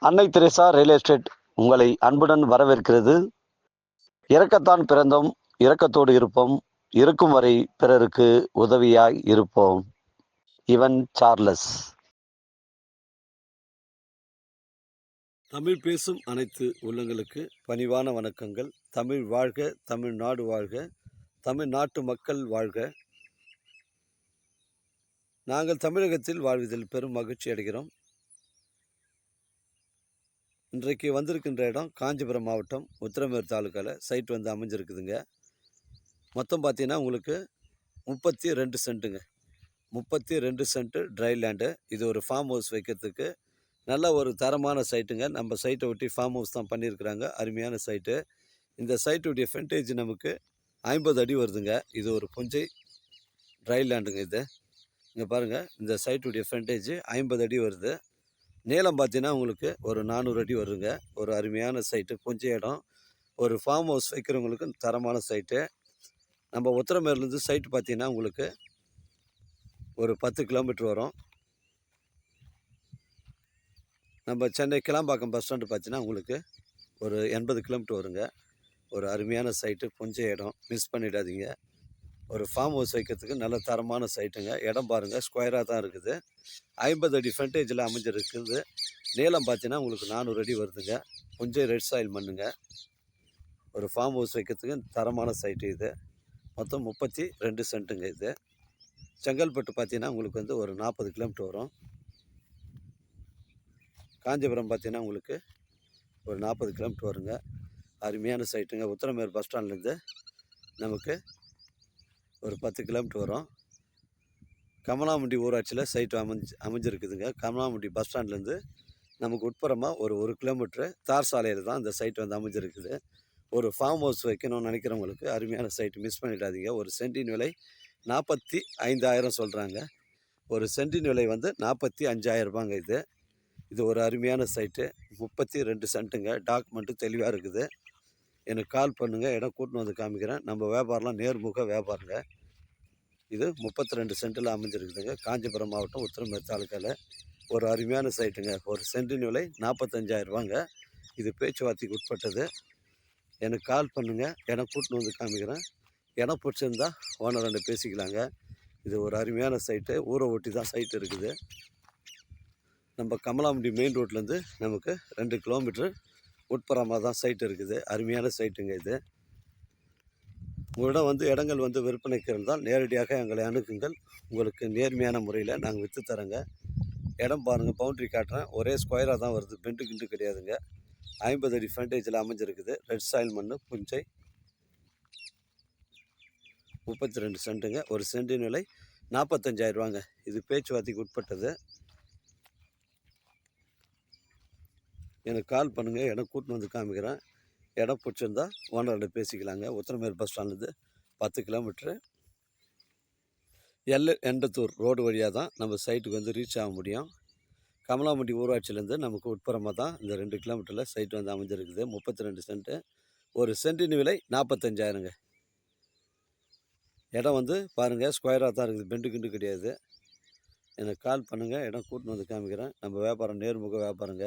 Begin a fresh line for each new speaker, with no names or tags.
அன்னை Teresa real estate உங்களை அன்புடன் வரவேற்கிறது. இறக்கத்தான் பிறந்தோம் இறக்கத்தோடு இருப்போம் இருக்கும் வரை பிறருக்கு உதவியாய் இருப்போம். இவன் சார்லஸ். தமிழ் பேசும் அனைத்து உள்ளங்களுக்கு பணிவான வணக்கங்கள். தமிழ் வாழ்க தமிழ்நாடு வாழ்க தமிழ்நாட்டு மக்கள் வாழ்க. நாங்கள் தமிழகத்தில் வாழ்வதில் பெரும் மகிழ்ச்சி அடைகிறோம். இன்றைக்கு வந்திருக்கின்ற இடம் காஞ்சிபுரம் மாவட்டம் உத்திரமேர் தாலுக்காவில் சைட் வந்து அமைஞ்சிருக்குதுங்க. மொத்தம் பார்த்தீங்கன்னா உங்களுக்கு முப்பத்தி ரெண்டு சென்ட்டுங்க. முப்பத்தி ரெண்டு சென்ட்டு ட்ரை லேண்டு இது ஒரு ஃபார்ம் ஹவுஸ் வைக்கிறதுக்கு நல்ல ஒரு தரமான சைட்டுங்க நம்ம சைட்டை ஒட்டி ஃபார்ம் ஹவுஸ் தான் பண்ணியிருக்கிறாங்க. அருமையான சைட்டு இந்த சைட்டுடைய ஃப்ரண்டேஜ் நமக்கு ஐம்பது அடி வருதுங்க. இது ஒரு புஞ்சை ட்ரை லேண்டுங்க இது. இங்கே பாருங்கள் இந்த சைட்டுடைய ஃப்ரண்டேஜ் ஐம்பது அடி வருது. நீளம் பார்த்தீங்கன்னா உங்களுக்கு ஒரு நானூறு அடி வருங்க. ஒரு அருமையான சைட்டு புஞ்சை இடம். ஒரு ஃபார்ம் ஹவுஸ் வைக்கிறவங்களுக்கு தரமான சைட்டு நம்ம உத்தரமேர்லேருந்து சைட்டு பார்த்தீங்கன்னா உங்களுக்கு ஒரு பத்து கிலோமீட்டர் வரும். நம்ம சென்னை கிளாம்பாக்கம் பஸ் ஸ்டாண்டு பார்த்தீங்கன்னா உங்களுக்கு ஒரு எண்பது கிலோமீட்டர் வருங்க. ஒரு அருமையான சைட்டு கொஞ்சம் இடம். மிஸ் பண்ணிடாதீங்க. ஒரு ஃபார்ம் ஹவுஸ் வைக்கிறதுக்கு நல்ல தரமான சைட்டுங்க இடம் பாருங்கள் ஸ்கொயராக தான் இருக்குது. ஐம்பது அடி ஃப்ரண்டேஜில் அமைஞ்சிருக்குது. நீளம் பார்த்தீங்கன்னா உங்களுக்கு நானூறு அடி வருதுங்க. கொஞ்சம் ரெட் சாயில் மண்ணுங்க. ஒரு ஃபார்ம் ஹவுஸ் வைக்கிறதுக்கு தரமான சைட்டு இது. மொத்தம் முப்பத்தி ரெண்டு சென்ட்டுங்க இது. செங்கல்பட்டு பார்த்தீங்கன்னா உங்களுக்கு வந்து ஒரு நாற்பது கிலோமீட்டர் வரும். காஞ்சிபுரம் பார்த்தீங்கன்னா உங்களுக்கு ஒரு நாற்பது கிலோமீட்டர் வருங்க. அருமையான சைட்டுங்க உத்தரமேர் பஸ் ஸ்டாண்ட்லேருந்து நமக்கு ஒரு பத்து கிலோமீட்டர் வரும். கமலாமுண்டி ஊராட்சியில் சைட்டு அமைஞ்சு அமைஞ்சிருக்குதுங்க. கமலாமுண்டி பஸ் ஸ்டாண்ட்லேருந்து நமக்கு உட்புறமாக ஒரு ஒரு கிலோமீட்ரு தார் சாலையில் தான் இந்த சைட் வந்து அமைஞ்சிருக்குது. ஒரு ஃபார்ம் ஹவுஸ் வைக்கணும்னு நினைக்கிறவங்களுக்கு அருமையான சைட்டு மிஸ் பண்ணிடாதீங்க. ஒரு சென்டின் விலை நாற்பத்தி ஐந்தாயிரம் சொல்கிறாங்க ஒரு சென்டின் விலை வந்து நாற்பத்தி அஞ்சாயிரம் ரூபாங்க இது. இது ஒரு அருமையான சைட்டு முப்பத்தி ரெண்டு சென்ட்டுங்க டாக்குமெண்ட்டு தெளிவாக இருக்குது. எனக்கு கால் பண்ணுங்கள் இடம் கூட்டின்னு வந்து காமிக்கிறேன். நம்ம வியாபாரம்லாம் நேர்முக வியாபாரங்க. இது முப்பத்தி ரெண்டு சென்ட்டில் அமைஞ்சிருக்குதுங்க. காஞ்சிபுரம் மாவட்டம் உத்திரமேர் தாலுக்காவில் ஒரு அருமையான சைட்டுங்க. ஒரு சென்டின் விலை நாற்பத்தஞ்சாயிரரூபாங்க இது பேச்சுவார்த்தைக்கு உட்பட்டது. எனக்கு கால் பண்ணுங்கள் என கூட்டின்னு வந்து காமிக்கிறேன். என பிடிச்சிருந்தா ஓனர் ரெண்டு பேசிக்கலாங்க. இது ஒரு அருமையான சைட்டு. ஊரை ஒட்டி தான் சைட்டு இருக்குது. நம்ம கமலாமுண்டி மெயின் ரோட்லேருந்து நமக்கு ரெண்டு கிலோமீட்ரு உட்புறமாக தான் சைட் இருக்குது. அருமையான சைட்டுங்க இது. உங்களிடம் வந்து இடங்கள் வந்து விற்பனைக்கு இருந்தால் நேரடியாக எங்களை அணுகுங்கள். உங்களுக்கு நேர்மையான முறையில் நாங்கள் விற்று தரோங்க இடம் பாருங்கள் பவுண்ட்ரி காட்டுறேன். ஒரே ஸ்கொயராக தான் வருது. பெண்டு கிண்டு கிடையாதுங்க. ஐம்பது அடி ஃப்ரண்டேஜில் அமைஞ்சிருக்குது. ரெட் சாயில் மண் புஞ்சை. முப்பத்தி ரெண்டு சென்ட்டுங்க. ஒரு சென்டின் விலை நாற்பத்தஞ்சாயிரரூவாங்க இது பேச்சுவார்த்தைக்கு உட்பட்டது. எனக்கு கால் பண்ணுங்கள் எனக்கு கூட்டின்னு வந்து காமிக்கிறேன். இடம் பிடிச்சிருந்தா ஓனர்கிட்ட பேசிக்கலாங்க. உத்தரமேர் பஸ் ஸ்டாண்ட்லேருந்து பத்து கிலோமீட்ரு எல்ல எண்டத்தூர் ரோடு வழியாக தான் நம்ம சைட்டுக்கு வந்து ரீச் ஆக முடியும். கமலாமட்டி ஊராட்சியிலேருந்து நமக்கு உட்புறமாக தான் இந்த ரெண்டு கிலோமீட்டரில் சைட் வந்து அமைஞ்சிருக்குது. முப்பத்தி ரெண்டு சென்ட்டு ஒரு சென்டின் விலை நாற்பத்தஞ்சாயிரங்க இடம் வந்து பாருங்கள் ஸ்கொயராக தான் இருக்குது. பெண்டு கிண்டு கிடையாது. எனக்கு கால் பண்ணுங்கள் இடம் கூட்டின்னு வந்து காமிக்கிறேன். நம்ம வியாபாரம் நேர்முக வியாபாரங்க.